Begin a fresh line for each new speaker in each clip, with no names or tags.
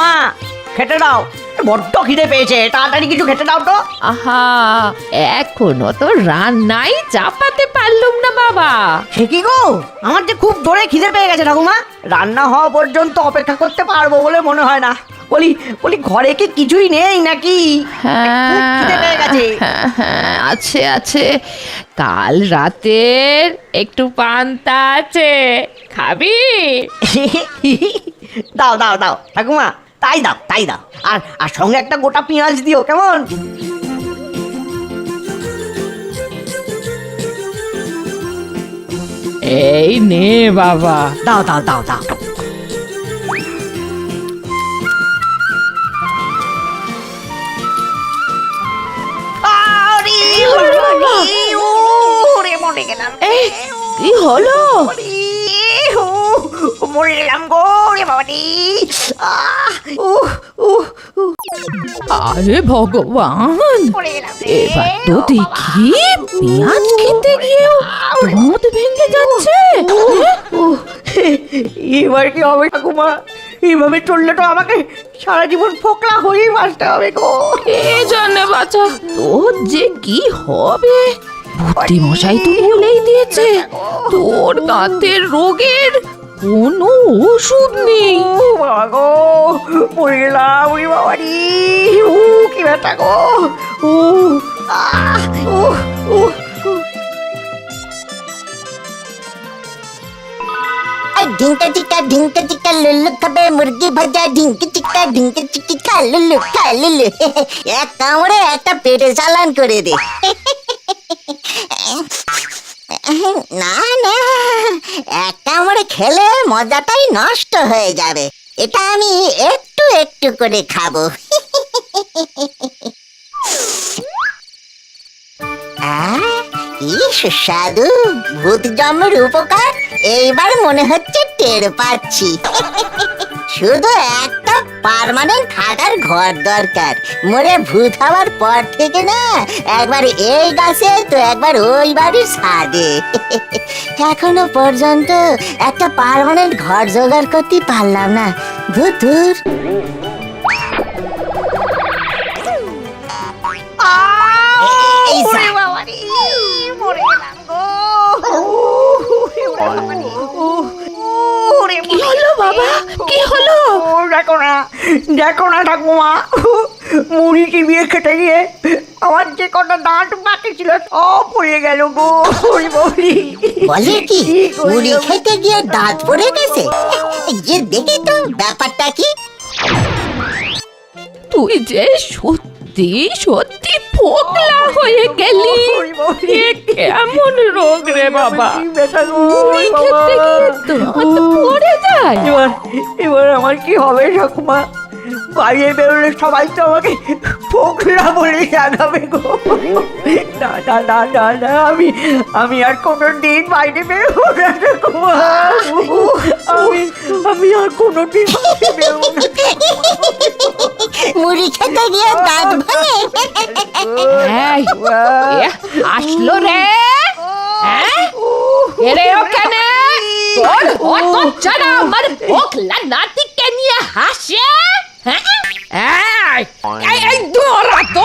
ঠাকুমা খেতে দাও। বড্ড খিদে পেয়েছে তাড়াতাড়ি কিছু খেতে দাও তো।
আহা এখনও তো রান্নাই চাপাতে পারলুম না বাবা।
সে কি গো? আমার যে খুব জোরে খিদে পেয়ে গেছে ঠাকুমা। রান্না হওয়া পর্যন্ত অপেক্ষা করতে পারব বলে মনে হয় না। বলি বলি ঘরে কি কিছুই নেই নাকি? গেছে।
হ্যাঁ, হ্যাঁ, আছে আছে। কাল রাতের একটু পান্তা আছে। খাবি?
দাও দাও দাও। ঠাকুমা তাই দাও তাই দাও। আর আর সঙ্গে একটা গোটা পেঁয়াজ দিও কেমন?
এই নে বাবা।
দাও দাও দাও দাও।
কি হলো?
ওরে, ও, মরে গেলাম গো রে উহ,
আরে ভগবান। এবার তো দেখি পেঁয়াজ খেতে গিয়েও দাঁত ভেঙে যাচ্ছে।
উহ, এবার কি হবে ঠাকুমা? এইভাবে চললে তো আমাকে সারা জীবন ফোকলা হয়েই বাঁচতে হবে গো।
কে জানে বাচ্চা তোর যে কি হবে? বুদ্ধি মশাই তো বলেই দিয়েছে তোর দাঁতের রোগের কোনো ওষুধ নেই।
ও বাবা গো মরে গেলাম ওই বাবারি উ কি ব্যথা গো। উ আহ উ উ
আর ঢিঙ্কা চিকা ঢিঙ্কা চিকা লুল্লু খাবে মুরগি ভাজা ঢিঙ্কি চিকা ঢিঙ্কি চিকি খা লুল্লু খা লুল্লু এক কামড়ে একটা পেটে চালান করে দে। না না এক কামড়ে খেলে মজাটাই নষ্ট হয়ে যাবে। এটা আমি একটু একটু করে খাব। সুস্বাদু ভূত জন্মের উপকার, এইবার মনে হচ্ছে টের পাচ্ছি। শুধু একটা পার্মানেন্ট থাকার ঘর দরকার। মোরে ভূত হওয়ার পর থেকে না, একবার এই গাছে, তো একবার ওই বাড়ির ছাদে। এখনও পর্যন্ত একটা পারমানেন্ট ঘর জোগাড় করতে পারলাম না। ভূতুর এই
দেখো না দেখো না ঠাকুমা। মুড়ি চিবিয়ে খেতে গিয়ে আমার যে কটা দাঁত বাকি ছিল সব পড়ে গেল গো বলি
বলে কি মুড়ি খেতে গিয়ে দাঁত পড়ে গেছে? গিয়ে দেখি তো ব্যাপারটা কি।
তুই যে সত্যি সত্যি ফোকলা হয়ে গেলি কেমন রোগ রে বাবা? মুড়ি খেতে গিয়ে দাঁত পড়ে যায়
এবার এবার আমার কি হবে ঠাকুমা? বাইরে বেরোলে সবাই তো আমাকে ফোকলা বলে জানাবে গো। না না না না না আমি আমি আর কোনো দিন বাইরে বেরোবো না ঠাকুমা। আমি আমি আর কোনো দিন বাইরে বেরোবো না
মুড়ি খেতে গিয়ে দাঁত ভাঙে।
আসলো রে। হ্যাঁ? এরে ওখানে তোর ছাড়া আমার ফোকলা নাতিকে নিয়ে হাসে হ্যাঁ? এই, এই, দৌড়া তো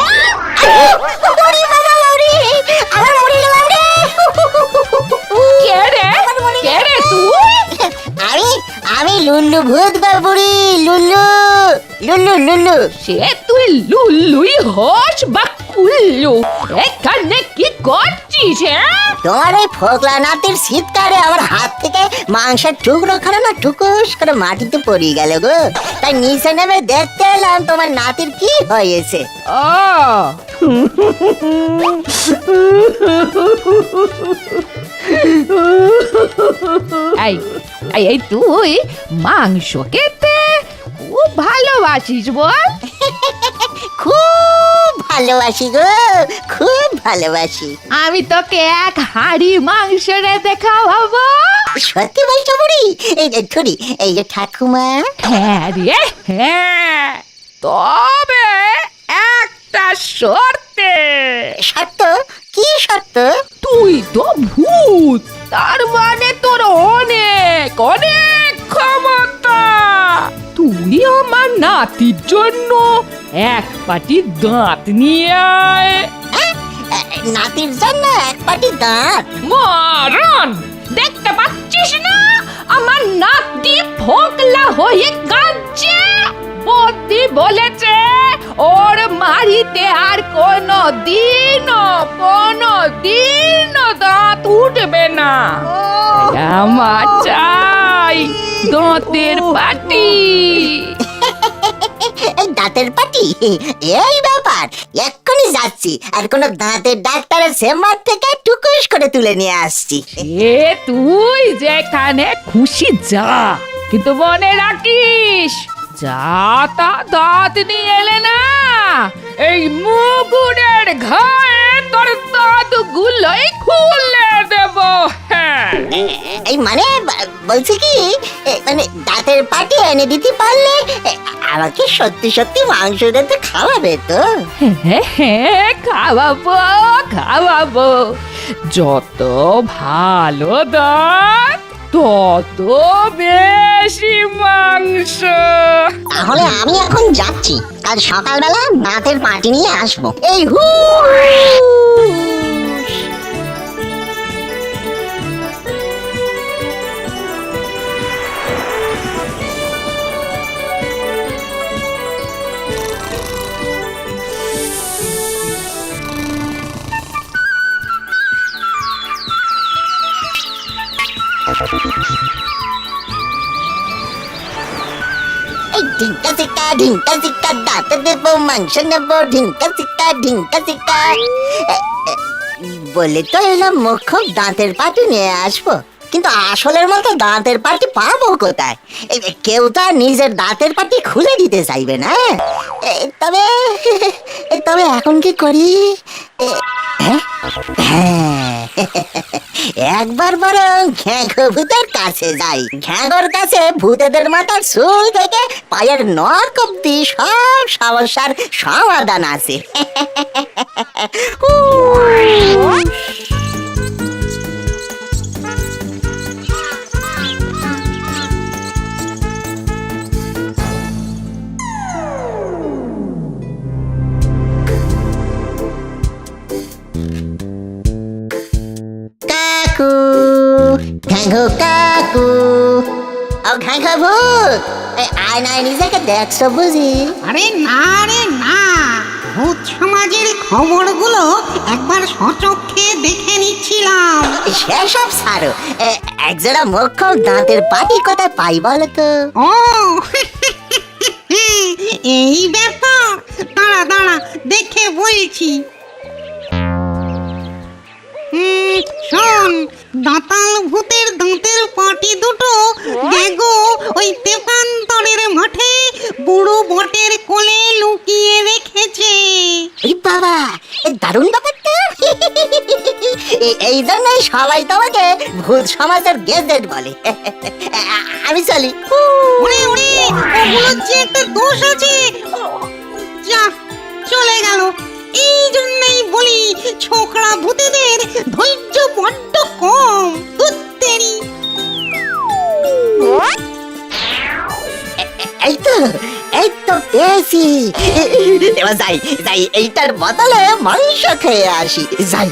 ওরে বাবা ওরে আমার মরে গেলাম রে
কে রে কে রে তুই
আমি আমি লুল্লু ভূত বাবুরি লুল্লু। লুল্লু লুল্লু।
সে তুই লুল্লুই হোস বা কুল্লু। এখানে কি করছিস হ্যাঁ?
তোমার এই ফোকলা নাতির শীতকালে আমার হাত থেকে মাংসের টুকরো খানা না টুকুস করে মাটিতে পড়ে গেল গো। তাই নিচে নেমে দেখতে এলাম তোমার নাতির কি হয়েছে।
ও। এই এই, এই তুই মাংস খেতে খুব ভালোবাসিস বল।
খুব ভালোবাসি গো খুব ভালোবাসি।
আমি তোকে এক হাড়ি মাংস রেঁধে খাওয়াবো
সত্যি বলছো বুড়ি? এই যে ধরি এই যে ঠাকুমা।
হ্যাঁ রে হ্যাঁ। তবে একটা শর্তে।
শর্ত? কি শর্ত?
তুই তো ভূত তার মানে তোর অনেক অনেক ক্ষমতা তুই আমার নাতির জন্য। এক পাটি দাঁত নিয়ে আয়।
নাতির জন্য এক পাটি দাঁত?
মারণ দেখতে পাচ্ছিস না? আমার নাতি ফোকলা হয়ে কাঁদছে। বদ্যি বলেছে ওর মারিতে আর কোনো দিন কোনো দিন দাঁত উঠবে না। আমার চাই। দাঁতের পাটি।
দাঁতের পাটি? এই ব্যাপার এক্ষুনি যাচ্ছি। আর কোনো দাঁতের ডাক্তারের চেম্বার থেকে টুকুস করে তুলে নিয়ে আসছি।
এ তুই যেখানে খুশি যা কিন্তু মনে রাখিস যা তা দাঁত নিয়ে এলে না এই মুগুরের ঘায়ে তোর দাঁত গুলোই খুলে দেব।
এই মানে বলছি কি মানে দাঁতের পাটি এনে দিতে পারলে আমাকে সত্যি সত্যি মাংস রেতে খাওয়াবে তো।
হ্যাঁ, খাওয়াবো খাওয়াবো। যত ভালো দাঁত তত বেশি মাংস।
তাহলে আমি এখন যাচ্ছি। কাল সকালবেলা দাঁতের পাটি নিয়ে আসব। এই হু ঢিঙ্কা সিক্কা দাঁতে দেবো মাংস নেব ঢিঙ্কা সিক্কা ঢিঙ্কা সিক্কা বলে তো এলাম মুখ্য দাঁতের পাটি নিয়ে আসব। কিন্তু আসলের মতো দাঁতের পাটি পাবো কোথায়? কেউ তো নিজের দাঁতের পাটি খুলে দিতে চাইবে না এ, তবে তবে এখন কি করি? হ্যাঁ? হ্যাঁ একবার বরং ঘ্যাঘো ভূতের কাছে যাই। ঘ্যাঘোর কাছে ভূতেদের মাথার চুল থেকে পায়ের নখ অব্দি সব সমস্যার সমাধান আছে। ভূত। এই আয়নায় নিজেকে দেখছ বুঝি?
আরে না রে না। ভূত সমাজের খবরগুলো একবার সচক্ষে দেখে নিচ্ছিলাম।
সেসব ছাড়ো এ- একজোড়া মোক্ষম দাঁতের পাটি কোথায় পাই বলো তো
ও এই ব্যাপার। দাঁড়া দাঁড়া দেখে বলছি। হুম, শোন দাঁতাল ভূতের দাঁতের পাটি দুটো দেখো ওই তেপান্তরের মাঠে বুড়ো বটের কোলে লুকিয়ে রেখেছে।
বাবা দারুণ ব্যাপার তো এ- এই জন্যই সবাই তোমাকে ভূত সমাজের গেজেট বলে। আমি চলি।
ওরে ওরে ওগুলোর যে একটা দোষ আছে যা চলে গেল। এই জন্যই ছোকরা ভূতেদের ধৈর্য বড্ড কম। দুত্তেরি।
এই তো এই তো পেয়েছি। এবার যাই যাই, এইটার বদলে মাংস খেয়ে আসি। যাই।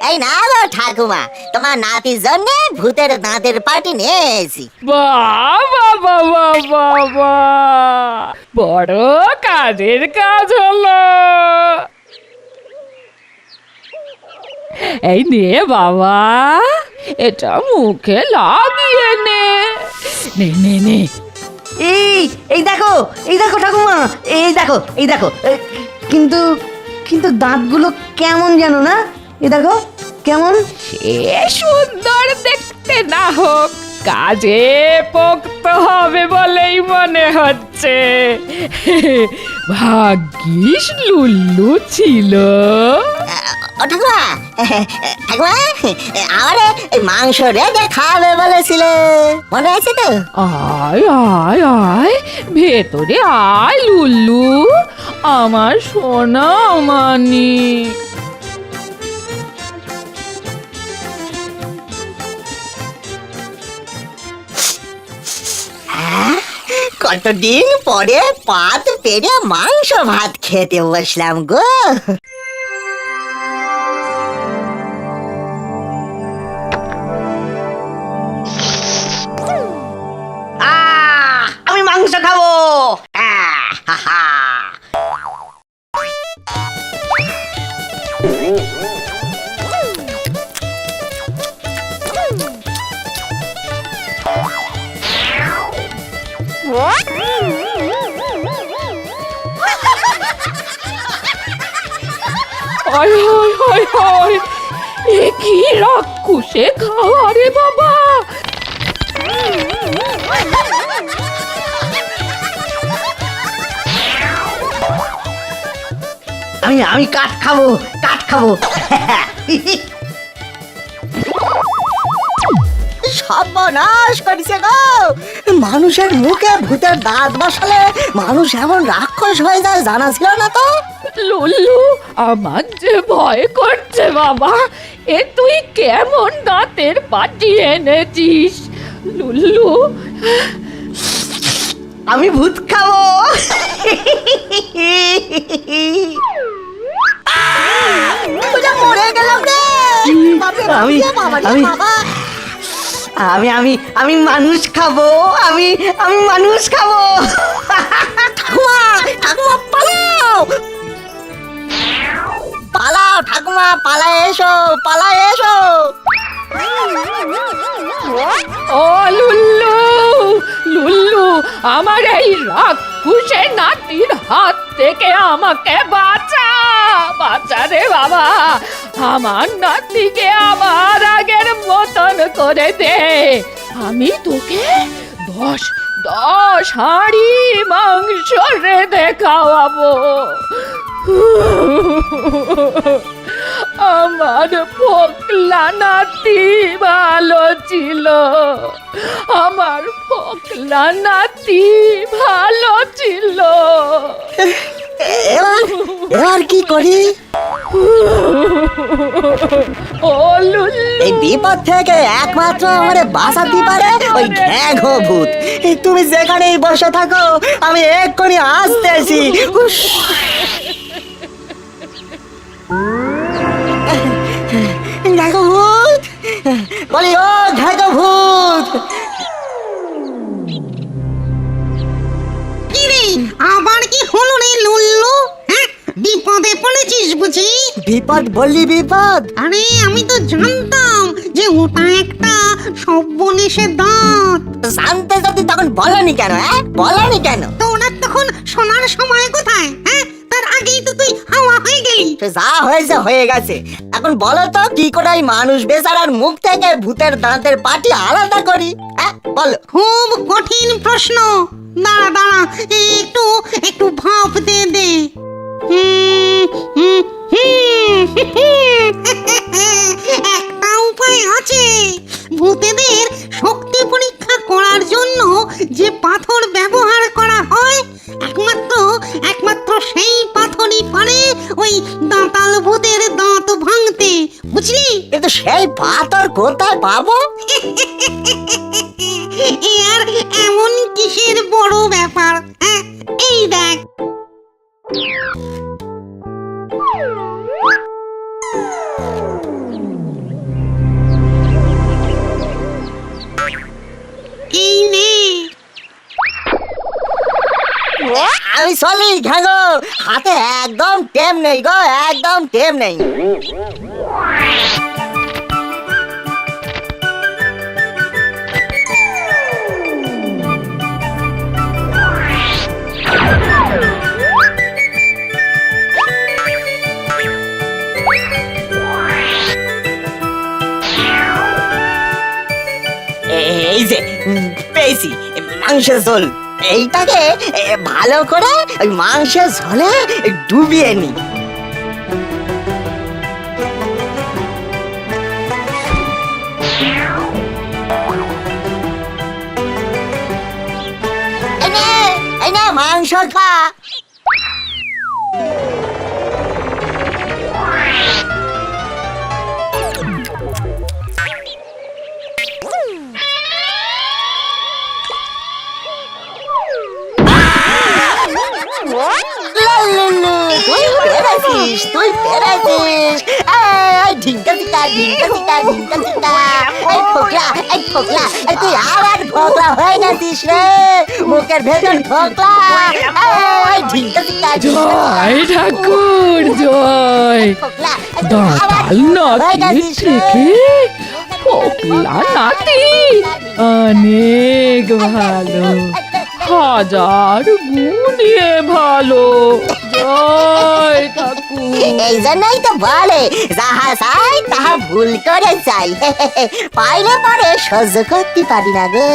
এই না গো ঠাকুমা তোমার নাতির জন্য ভূতের দাঁতের পাটি নিয়ে এসেছি
বাবা বাবা বাবা। বড় কাজের কাজ হলো। এই নে বাবা এটা মুখে লাগিয়ে নে। নে নে নে।
এই এই দেখো এই দেখো ঠাকুমা এই দেখো এই দেখো। এ, কিন্তু কিন্তু দাঁতগুলো কেমন যেন না? এই দেখো কেমন?
সে সুন্দর দেখতে না হোক কাজে পোক্ত হবে বলেই মনে হচ্ছে। ভাগ্যিস লুল্লু ছিল।
ঠাকুমা ঠাকুমা আমারে মাংস রেঁধে খাওয়াবে বলেছিলে। মনে আছে তো?
আয় আয় আয় ভেতরে আয় লুল্লু আমার সোনা মানি
কতদিন পরে পাত পেরে মাংস ভাত খেতে বসলাম গো
আমি মাংস খাব হা, হা।
হায় হায় হায় হায়। এ কি রাক্ষুসে খাওয়া রে বাবা।
আমি আমি কাঠ খাব কাঠ খাব।
সর্বনাশ করেছে গো। মানুষের মুখে ভূতের দাঁত বসালে মানুষ এমন রাক্ষস হয়ে যায় জানা ছিল না তো?
লুল্লু আমার যে ভয় করছে বাবা এ তুই কেমন দাঁতের পাটি এনেছিস? লুল্লু।
আমি ভূত খাব।
মরে গেলাম রে।
আমি-
রে বাবা রে
আমি- আমি আমি আমি মানুষ খাব। আমি আমি মানুষ খাব।
ঠাকুমা ঠাকুমা পালাও। পালাও ঠাকুমা, পালায় এসো পালায় এসো।
ও লুল্লু লুল্লু, আমার এই রাক্ষুসের নাতির হাত থেকে আমাকে বাঁচা বাঁচা রে বাবা। আমার নাতিকে আমার আগের মতন করে দে। আমি তোকে দশ দশ হাঁড়ি মাংস রেঁধে খাওয়াবো। আমার ফোকলা নাতি ভালো ছিল। আমার ফোকলা নাতি ভালো ছিল।
এবার এবার কি করি?
ও লুল্লু।
এই বিপদ থেকে একমাত্র আমারে বাঁচাতে পারে ওই ঘ্যাঘো ভূত। তুমি যেখানেই বসে থাকো আমি এক্ষুনি আসতেছি। বলি ও ঘ্যাঘো ভূত!
আবার কি হলো রে লুল্লু? হ্যাঁ বিপদে পড়েছিস বুঝি?
বিপদ বললি বিপদ।
আরে আমি তো জানতাম যে ওটা একটা সব্বনেশের দাঁত।
জানতে যদি তখন বলনি কেন হ্যাঁ? বলনি কেন?
তো ওনার তখন শোনার সময় কোথায় হ্যাঁ? আগেই তো তুই হাওয়া হয়ে গেলি।
যা হয়েছে হয়ে গেছে। এখন বলো তো কি করে মানুষ বেচারার মুখ থেকে ভূতের দাঁতের পাটি আলাদা করি? হ্যাঁ বলো।
খুব কঠিন প্রশ্ন। দাঁড়া দাঁড়া একটু একটু ভাবতে দে।
আমি চলি ঘাগো হাতে একদম টেম নেই গো, একদম টেম নেই। এই যে পেয়েছি, মাংসের ঝোল। এইটাকে ভালো করে মাংসের ঝোলে ডুবিয়ে নে, মাংস খা। পেরেছিস এই ঢিঙ্কা টিকা ঢিঙ্কা টিকা ঢিঙ্কা টিকা এই ফোকলা এই ফোকলা এই তুই আবার ফোকলা হয়ে গেছিস রে। মুখের ভেতর ফোকলা। এই ঢিঙ্কা টিকা
জয় ঠাকুর জয়।
তুই হয়ে
নাতি থেকে ফোকলা নাতি অনেক ভালো। হাজার গুণে ভালো। ওই কাকু।
এই জন্যই তো বলে, যাহা চাই তাহা ভুল করে চাই। পাইলে পরে সহ্য করতে পারি না গো।